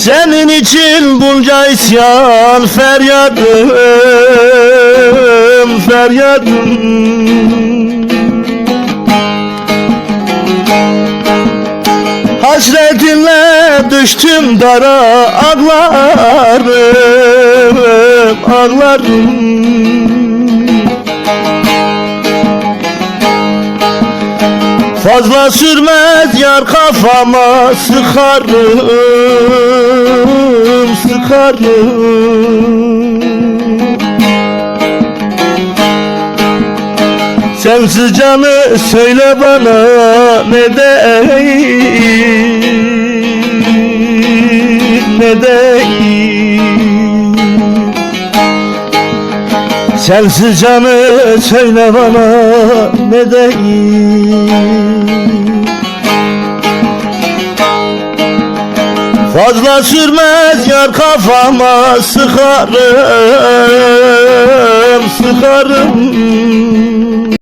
Senin için bunca isyan feryadım feryadım. Hasretinle düştüm dara ağlarım ağlarım Fazla sürmez yar kafama sıkarım sıkarım. Sensiz canı söyle bana ne değil ne değil Sensiz canı söyle bana ne değil Fazla sürmez yar kafama sıkarım sıkarım